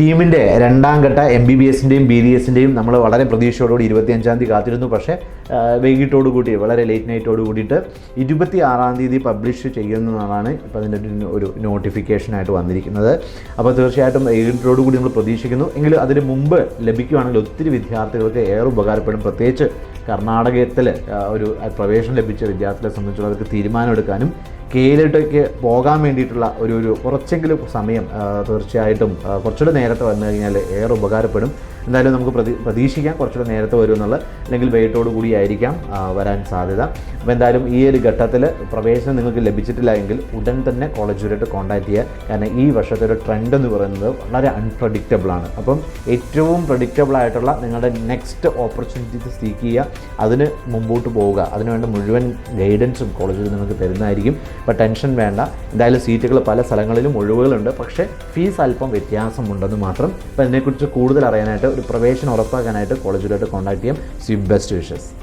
കീമിന്റെ രണ്ടാം ഘട്ട M B B എസിന്റെയും ബി ഡി എസിന്റെയും നമ്മൾ വളരെ പ്രതീക്ഷയോടുകൂടി ഇരുപത്തിയഞ്ചാം തീയതി കാത്തിരുന്നു. പക്ഷേ വൈകിട്ടോട് കൂടി വളരെ ലേറ്റ് നൈറ്റോട് കൂടിയിട്ട് ഇരുപത്തി ആറാം തീയതി പബ്ലിഷ് ചെയ്യുന്നതാണ് ഇപ്പോൾ അതിന്റെ ഒരു നോട്ടിഫിക്കേഷനായിട്ട് വന്നിരിക്കുന്നത്. അപ്പോൾ തീർച്ചയായിട്ടും വൈകിട്ടോട് കൂടി നമ്മൾ പ്രതീക്ഷിക്കുന്നു. എങ്കിലും അതിന് മുമ്പ് ലഭിക്കുകയാണെങ്കിൽ ഒത്തിരി വിദ്യാർത്ഥികൾക്ക് ഏറെ ഉപകാരപ്പെടും. പ്രത്യേകിച്ച് കർണാടകത്തിൽ ഒരു പ്രവേശനം ലഭിച്ച വിദ്യാർത്ഥികളെ സംബന്ധിച്ചുള്ളവർക്ക് തീരുമാനമെടുക്കാനും കെയിലോട്ടേക്ക് പോകാൻ വേണ്ടിയിട്ടുള്ള ഒരു ഒരു കുറച്ചെങ്കിലും സമയം തീർച്ചയായിട്ടും കുറച്ചുകൂടെ നേരത്തെ വന്നു കഴിഞ്ഞാൽ ഏറെ ഉപകാരപ്പെടും. എന്തായാലും നമുക്ക് പ്രതി പ്രതീക്ഷിക്കാം കുറച്ചുകൂടെ നേരത്തെ വരും എന്നുള്ള അല്ലെങ്കിൽ വെയിറ്റോട് കൂടിയായിരിക്കാം ആയിരിക്കാം വരാൻ സാധ്യത. അപ്പോൾ എന്തായാലും ഈ ഒരു ഘട്ടത്തിൽ പ്രവേശനം നിങ്ങൾക്ക് ലഭിച്ചിട്ടില്ല എങ്കിൽ ഉടൻ തന്നെ കോളേജുമായിട്ട് കോൺടാക്ട് ചെയ്യുക. കാരണം ഈ വർഷത്തെ ഒരു ട്രെൻഡ് എന്ന് പറയുന്നത് വളരെ അൺപ്രഡിക്റ്റബിളാണ് അപ്പം ഏറ്റവും പ്രഡിക്റ്റബിൾ ആയിട്ടുള്ള നിങ്ങളുടെ നെക്സ്റ്റ് ഓപ്പർച്യൂണിറ്റീസ് സീക്ക് ചെയ്യുക. അതിന് മുമ്പോട്ട് പോവുക. അതിനുവേണ്ട മുഴുവൻ ഗൈഡൻസും കോളേജിൽ നിങ്ങൾക്ക് തരുന്നതായിരിക്കും. അപ്പോൾ ടെൻഷൻ വേണ്ട. എന്തായാലും സീറ്റുകൾ പല സ്ഥലങ്ങളിലും ഒഴിവുകളുണ്ട്. പക്ഷേ ഫീസ് അല്പം വ്യത്യാസമുണ്ടെന്ന് മാത്രം അപ്പോൾ ഇതിനെക്കുറിച്ച് കൂടുതൽ അറിയാനായിട്ട് ഒരു പ്രവേശനം ഉറപ്പാക്കാനായിട്ട് കോളേജിലോട്ട് കോൺടാക്ട് ചെയ്യാം. സി ബെസ്റ്റ് വിഷസ്